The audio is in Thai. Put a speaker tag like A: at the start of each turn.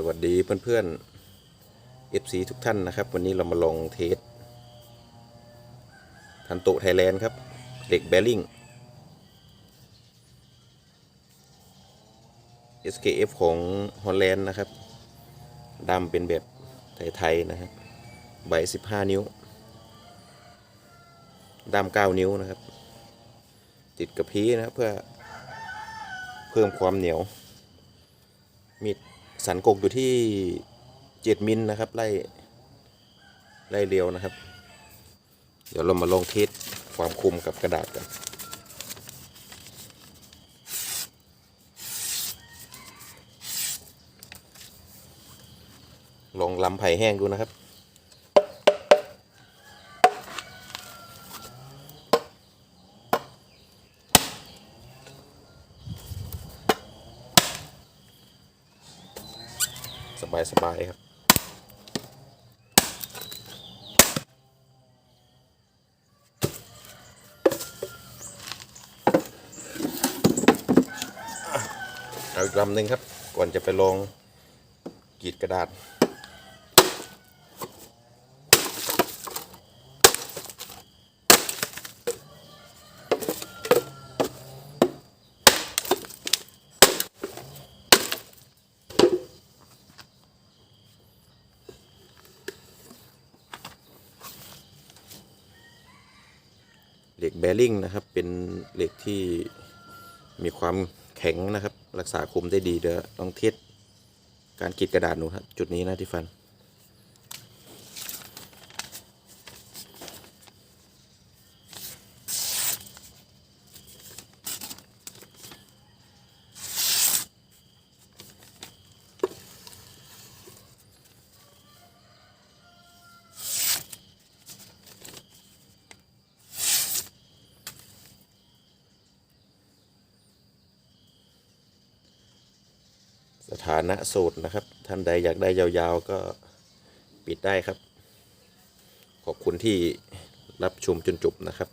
A: สวัสดีเพื่อนๆ FC ทุกท่านนะครับ วันนี้เรามาลองเทสทันโตไทยแลนด์ครับเหล็กแบริ่ง SKF ของฮอลแลนด์นะครับดำเป็นแบบไทยๆนะครับใบ 15 นิ้วดำ9นิ้วนะครับ ติดกระพี้นะครับเพื่อเพิ่มความเหนียวมีด สันกกอยู่ที่เจ็ดมิลนะครับไล่ไล่เรียวนะครับ เดี๋ยวเรามาลองเทสความคมกับกระดาษกันลองลำไผ่แห้งดูนะครับ สบายสบายครับเอาอีกลำหนึ่งครับ ก่อนจะไปลองกรีดกระดาษ เหล็กแบริ่งนะครับ เป็นเหล็กที่มีความแข็งนะครับ รักษาคมได้ดีเดี๋ยวลองเทสการกรีดกระดาษดูครับจุดนี้นะที่ฟัน สถานะโสดนะครับ ท่านใดอยากได้ยาวๆก็ปิดได้ครับ ขอบคุณที่รับชมจนจบนะครับ